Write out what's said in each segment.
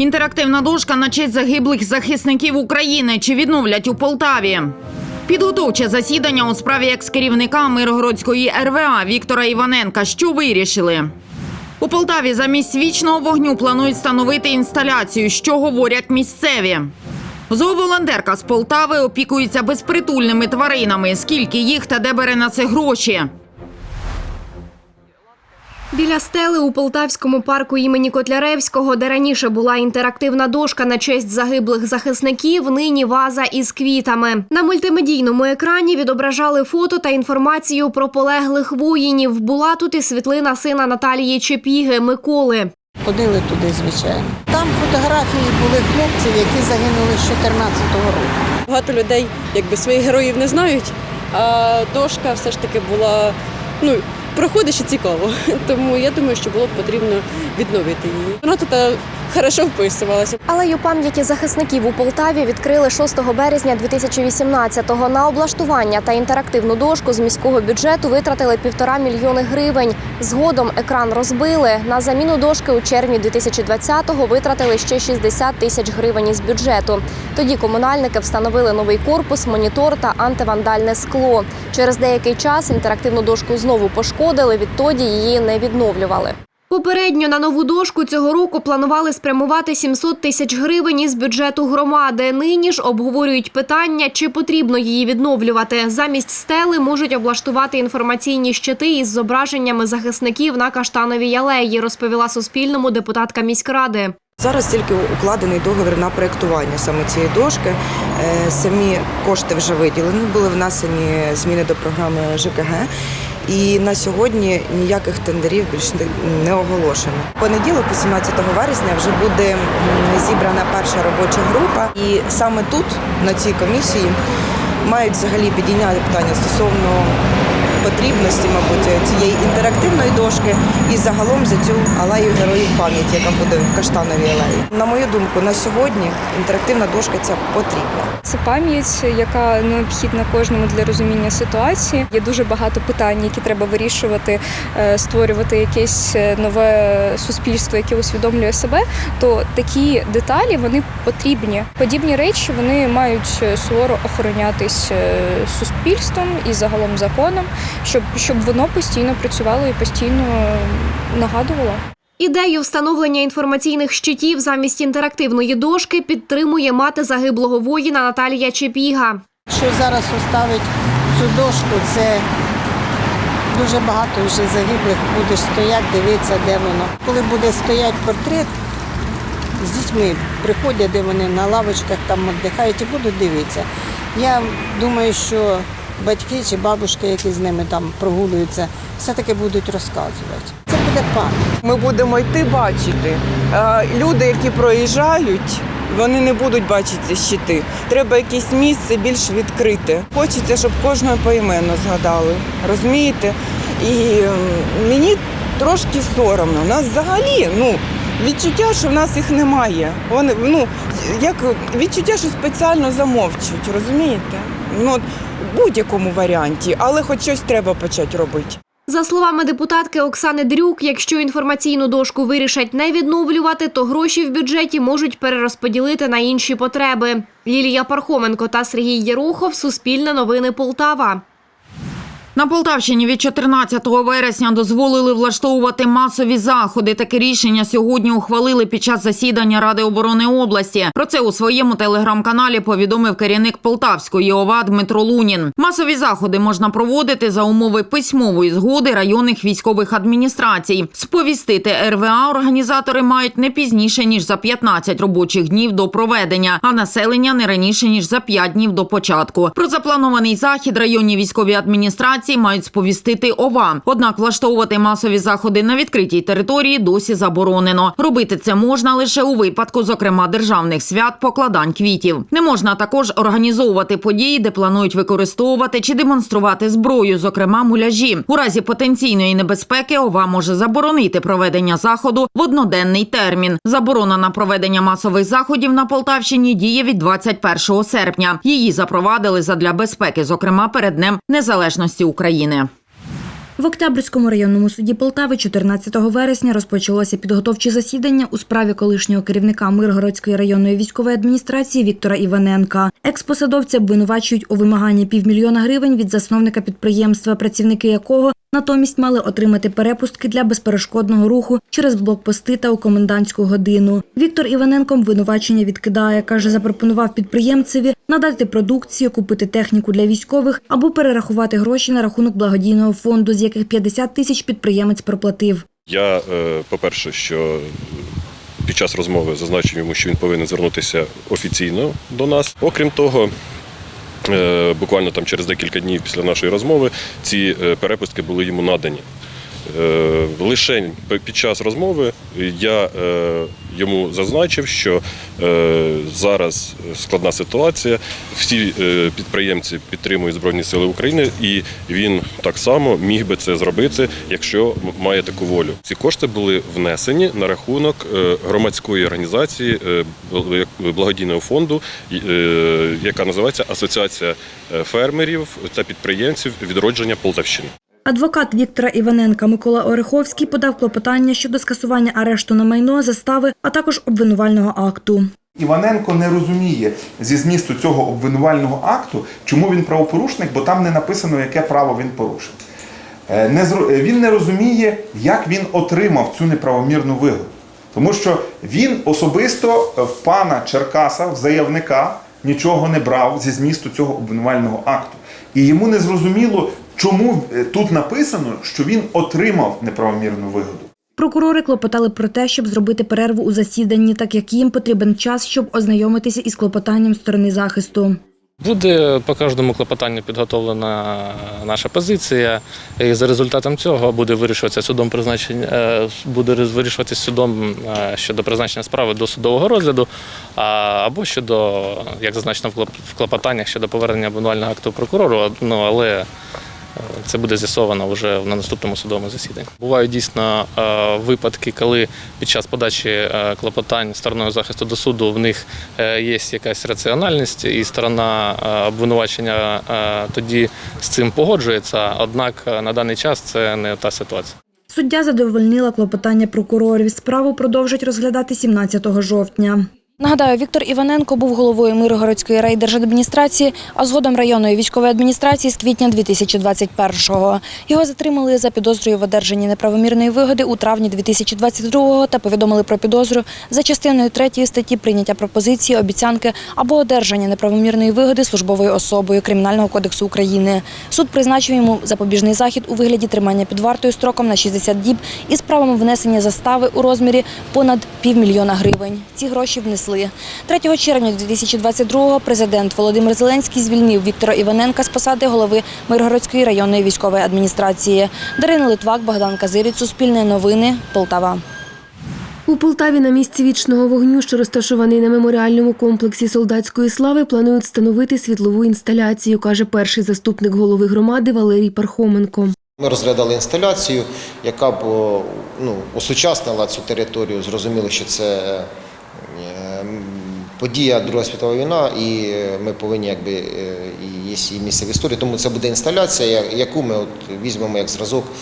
Інтерактивна дошка на честь загиблих захисників України чи відновлять у Полтаві. Підготовче засідання у справі екс-керівника Миргородської РВА Віктора Іваненка. Що вирішили? У Полтаві замість вічного вогню планують встановити інсталяцію, що говорять місцеві. Зооволонтерка з Полтави опікується безпритульними тваринами. Скільки їх та де бере на це гроші? Біля стели у Полтавському парку імені Котляревського, де раніше була інтерактивна дошка на честь загиблих захисників, нині ваза із квітами. На мультимедійному екрані відображали фото та інформацію про полеглих воїнів. Була тут і світлина сина Наталії Чепіги Миколи. Ходили туди, звичайно. Там фотографії були хлопців, які загинули з 14-го року. Багато людей якби своїх героїв не знають, а дошка все ж таки була ну, проходить і цікаво. Тому я думаю, що було б потрібно відновити її. Вона тут хорошо вписувалася. Алею пам'яті захисників у Полтаві відкрили 6 березня 2018-го. На облаштування та інтерактивну дошку з міського бюджету витратили півтора мільйони гривень. Згодом екран розбили. На заміну дошки у червні 2020-го витратили ще 60 тисяч гривень із бюджету. Тоді комунальники встановили новий корпус, монітор та антивандальне скло. Через деякий час інтерактивну дошку знову пошкодили. Відтоді її не відновлювали. Попередньо на нову дошку цього року планували спрямувати 700 тисяч гривень із бюджету громади. Нині ж обговорюють питання, чи потрібно її відновлювати. Замість стели можуть облаштувати інформаційні щити із зображеннями захисників на каштановій алеї, розповіла Суспільному депутатка міськради. Зараз тільки укладений договір на проєктування саме цієї дошки. Е, Самі кошти вже виділені, були внесені зміни до програми ЖКГ. І на сьогодні ніяких тендерів більше не- не оголошено. Понеділок, 18 вересня, вже буде зібрана перша робоча група. І саме тут, на цій комісії, мають взагалі підійняти питання стосовно потрібності, мабуть, цієї інтерактивної дошки і загалом за цю алею героїв пам'яті, яка буде в Каштановій алеї. На мою думку, на сьогодні інтерактивна дошка ця потрібна. Це пам'ять, яка необхідна кожному для розуміння ситуації. Є дуже багато питань, які треба вирішувати, е, створювати якесь е, нове суспільство, яке усвідомлює себе. То такі деталі вони потрібні. Подібні речі вони мають е, суворо охоронятись суспільством і загалом законом, щоб, щоб воно постійно працювало і постійно нагадувало. Ідею встановлення інформаційних щитів замість інтерактивної дошки підтримує мати загиблого воїна Наталія Чепіга. Що зараз оставить цю дошку, це дуже багато вже загиблих будеш стояти, дивитися, де воно. Коли буде стояти портрет, з дітьми приходять, де вони на лавочках там віддихають і будуть дивитися. Я думаю, що батьки чи бабушки, які з ними там прогулюються, все-таки будуть розказувати. Це буде пам'ять. Ми будемо йти бачити. Люди, які проїжджають, вони не будуть бачити щити. Треба якесь місце більш відкрите. Хочеться, щоб кожного поіменно згадали. Розумієте? І мені трошки соромно. Нас взагалі ну, відчуття, що в нас їх немає. Вони ну, як відчуття, що спеціально замовчують, розумієте? Ну, в будь-якому варіанті, але хоч щось треба почати робити. За словами депутатки Оксани Дрюк, якщо інформаційну дошку вирішать не відновлювати, то гроші в бюджеті можуть перерозподілити на інші потреби. Лілія Пархоменко та Сергій Єрухов. Суспільне новини Полтава. На Полтавщині від 14 вересня дозволили влаштовувати масові заходи. Таке рішення сьогодні ухвалили під час засідання Ради оборони області. Про це у своєму телеграм-каналі повідомив керівник Полтавської ОВА Дмитро Лунін. Масові заходи можна проводити за умови письмової згоди районних військових адміністрацій. Сповістити РВА організатори мають не пізніше ніж за 15 робочих днів до проведення, а населення не раніше ніж за 5 днів до початку. Про запланований захід районні військові адміністрації мають сповістити ОВА. Однак влаштовувати масові заходи на відкритій території досі заборонено. Робити це можна лише у випадку, зокрема, державних свят, покладань квітів. Не можна також організовувати події, де планують використовувати чи демонструвати зброю, зокрема муляжі. У разі потенційної небезпеки ОВА може заборонити проведення заходу в одноденний термін. Заборона на проведення масових заходів на Полтавщині діє від 21 серпня. Її запровадили задля безпеки, зокрема перед Днем Незалежності України. В Октябрьському районному суді Полтави 14 вересня розпочалося підготовче засідання у справі колишнього керівника Миргородської районної військової адміністрації Віктора Іваненка. Експосадовця обвинувачують у вимаганні півмільйона гривень від засновника підприємства, працівники якого натомість мали отримати перепустки для безперешкодного руху через блокпости та у комендантську годину. Віктор Іваненко обвинувачення відкидає. каже, запропонував підприємцеві надати продукцію, купити техніку для військових або перерахувати гроші на рахунок благодійного фонду, з яких 50 тисяч підприємець проплатив. Я, е, по-перше, що під час розмови зазначив йому, що він повинен звернутися офіційно до нас. Окрім того, буквально там через декілька днів після нашої розмови ці е, перепустки були йому надані. Е, Лише під час розмови я е, йому зазначив, що е, зараз складна ситуація. Всі підприємці підтримують Збройні Сили України, і він так само міг би це зробити, якщо має таку волю. Ці кошти були внесені на рахунок громадської організації благодійного фонду, яка називається Асоціація фермерів та підприємців відродження Полтавщини. Адвокат Віктора Іваненка Микола Ореховський подав клопотання щодо скасування арешту на майно, застави, а також обвинувального акту. Іваненко не розуміє зі змісту цього обвинувального акту, чому він правопорушник, бо там не написано, яке право він порушив. Е, е, Він не розуміє, як він отримав цю неправомірну вигоду. Тому що він особисто в пана Черкаса, в заявника, нічого не брав зі змісту цього обвинувального акту. І йому не зрозуміло, чому е, тут написано, що він отримав неправомірну вигоду. Прокурори клопотали про те, щоб зробити перерву у засіданні, так як їм потрібен час, щоб ознайомитися із клопотанням сторони захисту. Буде по кожному клопотанню підготовлена наша позиція, і за результатом цього буде вирішуватися судом призначення, е, буде вирішуватися судом е, щодо призначення справи до судового розгляду, а, або щодо, як зазначено в в клопотаннях, щодо повернення обвинувального акту прокурору. Ну але це буде з'ясовано вже на наступному судовому засіданні. Бувають дійсно е, випадки, коли під час подачі е, клопотань стороною захисту до суду в них е, є якась раціональність, і сторона обвинувачення тоді з цим погоджується. Однак на даний час це не та ситуація. Суддя задовольнила клопотання прокурорів. Справу продовжать розглядати 17 жовтня. Нагадаю, Віктор Іваненко був головою Миргородської райдержадміністрації, а згодом районної військової адміністрації з квітня 2021-го. Його затримали за підозрою в одержанні неправомірної вигоди у травні 2022-го та повідомили про підозру за частиною 3 статті прийняття пропозиції, обіцянки або одержання неправомірної вигоди службовою особою Кримінального кодексу України. Суд призначив йому запобіжний захід у вигляді тримання під вартою строком на 60 діб із правом внесення застави у розмірі понад півмільйона гривень. Ці гроші внесли. 3 червня 2022-го президент Володимир Зеленський звільнив Віктора Іваненка з посади голови Миргородської районної військової адміністрації. Дарина Литвак, Богдан Казиріць, Суспільне новини, Полтава. У Полтаві на місці вічного вогню, що розташований на меморіальному комплексі солдатської слави, планують встановити світлову інсталяцію, каже перший заступник голови громади Валерій Пархоменко. Ми розглядали інсталяцію, яка б ну, осучаснила цю територію. Зрозуміло, що це е, подія Друга світова війна, і е, ми повинні якби е, і є місце в історії. Тому це буде інсталяція, яку ми от візьмемо як зразок е,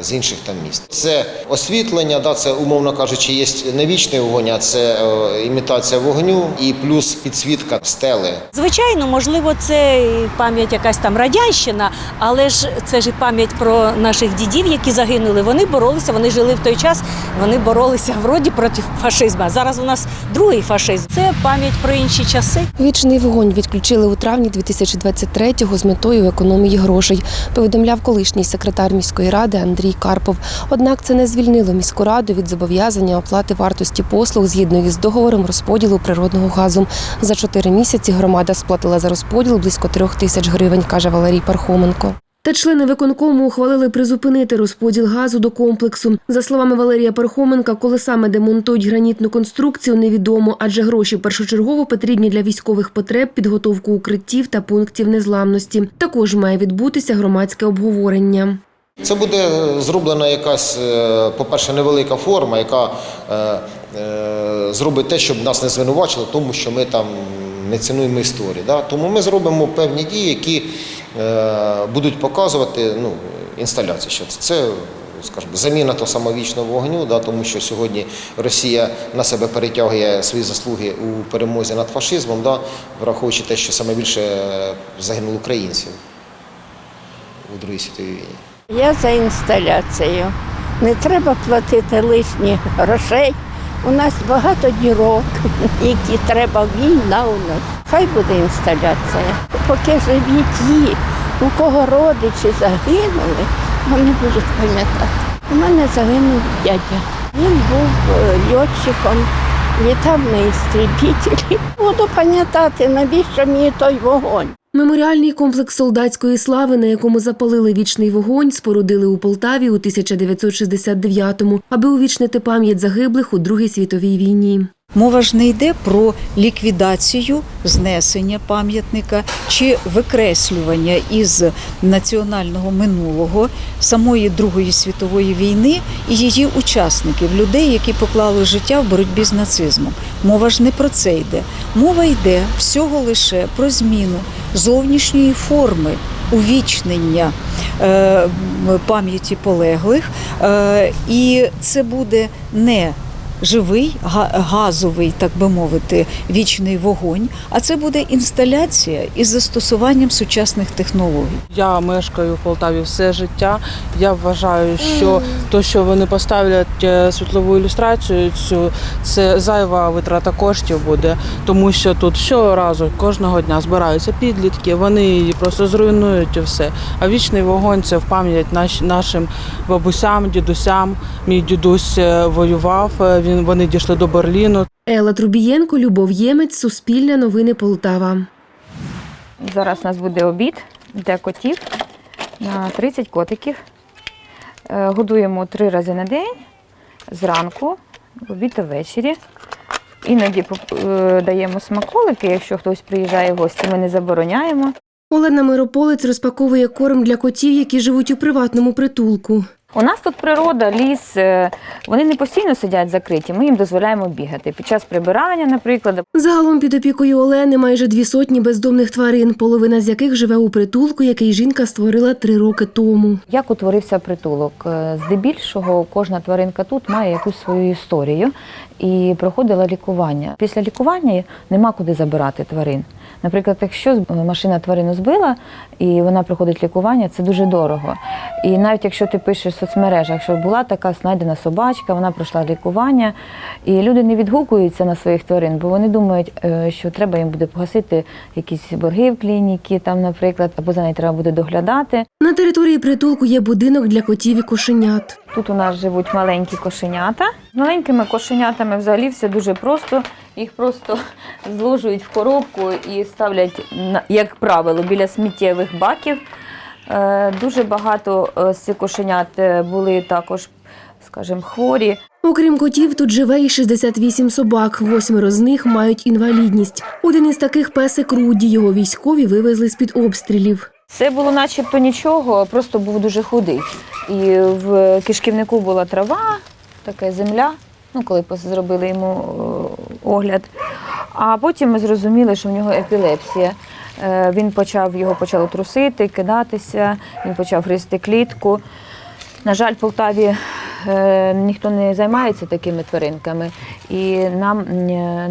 з інших там міст. Це освітлення, да, це умовно кажучи, є не вічний вогонь, а це е, імітація вогню і плюс підсвітка стели. Звичайно, можливо, це пам'ять якась там радянщина, але ж це ж і пам'ять про наших дідів, які загинули. Вони боролися, вони жили в той час, вони боролися вроді проти фашизму. А Зараз у нас другий фашизм. Це пам'ять про інші часи. Вічний вогонь відключили у травні 2023-го з метою економії грошей, повідомляв колишній секретар міської ради Андрій Карпов. Однак це не звільнило міську раду від зобов'язання оплати вартості послуг згідно із договором розподілу природного газу. За чотири місяці громада сплатила за розподіл близько трьох тисяч гривень, каже Валерій Пархоменко. Та члени виконкому ухвалили призупинити розподіл газу до комплексу. За словами Валерія Пархоменка, коли саме демонтують гранітну конструкцію, невідомо, адже гроші першочергово потрібні для військових потреб, підготовку укриттів та пунктів незламності. Також має відбутися громадське обговорення. Це буде зроблена якась, е, по-перше, невелика форма, яка е, е, зробить те, щоб нас не звинувачили, тому що ми там не цінуємо історію. Да? Тому ми зробимо певні дії, які будуть показувати, ну, інсталяції. Що це? Скажімо, заміна того самовічного вогню, да, тому що сьогодні Росія на себе перетягує свої заслуги у перемозі над фашизмом, да, враховуючи те, що саме більше загинуло українців у Другій світовій війні. Я за інсталяцію. Не треба платити лишніх грошей. У нас багато дірок, які треба війна у нас. Хай буде інсталяція. Поки живі ті, у кого родичі загинули, вони будуть пам'ятати. У мене загинув дядя. Він був е, льотчиком, літав на істрібітелі. Буду пам'ятати, навіщо мені той вогонь. Меморіальний комплекс солдатської слави, на якому запалили вічний вогонь, спорудили у Полтаві у 1969-му, аби увічнити пам'ять загиблих у Другій світовій війні. Мова ж не йде про ліквідацію, знесення пам'ятника чи викреслювання із національного минулого самої Другої світової війни і її учасників, людей, які поклали життя в боротьбі з нацизмом. Мова ж не про це йде. Мова йде всього лише про зміну зовнішньої форми увічнення е, пам'яті полеглих, е, і це буде не живий, га- газовий, так би мовити, вічний вогонь, а це буде інсталяція із застосуванням сучасних технологій. Я мешкаю в Полтаві все життя. Я вважаю, що то, що вони поставлять е, світлову ілюстрацію, цю це зайва витрата коштів буде, тому що тут щоразу кожного дня збираються підлітки, вони її просто зруйнують і все. А вічний вогонь це в пам'ять наш, нашим бабусям, дідусям. Мій дідусь е, воював. Він вони дійшли до Берліну. Елла Трубієнко, Любов Ємець, Суспільне новини Полтава. Зараз у нас буде обід для котів на 30 котиків. Е, Годуємо три рази на день, зранку, в обід та ввечері. Іноді е, даємо смаколики, якщо хтось приїжджає в гості, ми не забороняємо. Олена Мирополець розпаковує корм для котів, які живуть у приватному притулку. У нас тут природа, ліс, е, вони не постійно сидять закриті, ми їм дозволяємо бігати. Під час прибирання, наприклад, Загалом під опікою Олени майже дві сотні бездомних тварин, половина з яких живе у притулку, який жінка створила три роки тому. Як утворився притулок? Е, Здебільшого кожна тваринка тут має якусь свою історію і проходила лікування. Після лікування нема куди забирати тварин. Наприклад, якщо машина тварину збила і вона проходить лікування, це дуже дорого. І навіть якщо ти пишеш в соцмережах, що була така знайдена собачка, вона пройшла лікування, і люди не відгукуються на своїх тварин, бо вони думають, е, що треба їм буде погасити якісь борги в клініці, там, наприклад, або за нею треба буде доглядати. На території притулку є будинок для котів і кошенят. Тут у нас живуть маленькі кошенята. З маленькими кошенятами взагалі все дуже просто. Їх просто зложують в коробку і ставлять, як правило, біля сміттєвих баків. Е, Дуже багато е, з цих кошенят е, були також, скажімо, хворі. Окрім котів, тут живе і 68 собак. Восьмеро з них мають інвалідність. Один із таких песик Руді. Його військові вивезли з-під обстрілів. Це було начебто нічого, просто був дуже худий. І в кишківнику була трава, така земля, ну коли зробили йому огляд. А потім ми зрозуміли, що в нього епілепсія. Е, Він почав, його почало трусити, кидатися, він почав гризти клітку. На жаль, в Полтаві е, ніхто не займається такими тваринками, і нам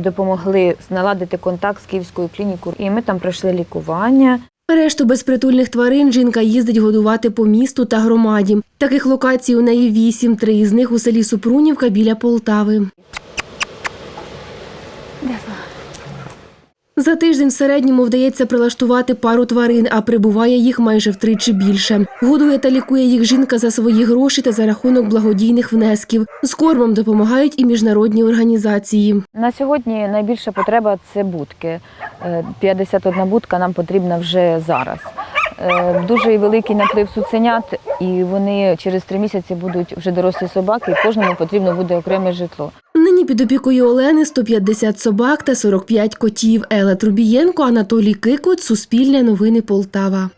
допомогли наладити контакт з Київською клінікою. І ми там пройшли лікування. Решту безпритульних тварин жінка їздить годувати по місту та громаді. Таких локацій у неї вісім, три із них у селі Супрунівка біля Полтави. За тиждень в середньому вдається прилаштувати пару тварин, а прибуває їх майже втричі більше. Годує та лікує їх жінка за свої гроші та за рахунок благодійних внесків. З кормом допомагають і міжнародні організації. На сьогодні найбільша потреба це будки. Е, 51 будка нам потрібна вже зараз. Е, Дуже великий наплив цуценят, і вони через три місяці будуть вже дорослі собаки, і кожному потрібно буде окреме житло. Під опікою Олени 150 собак та 45 котів. Елла Трубієнко, Анатолій Кикут, Суспільне новини Полтава.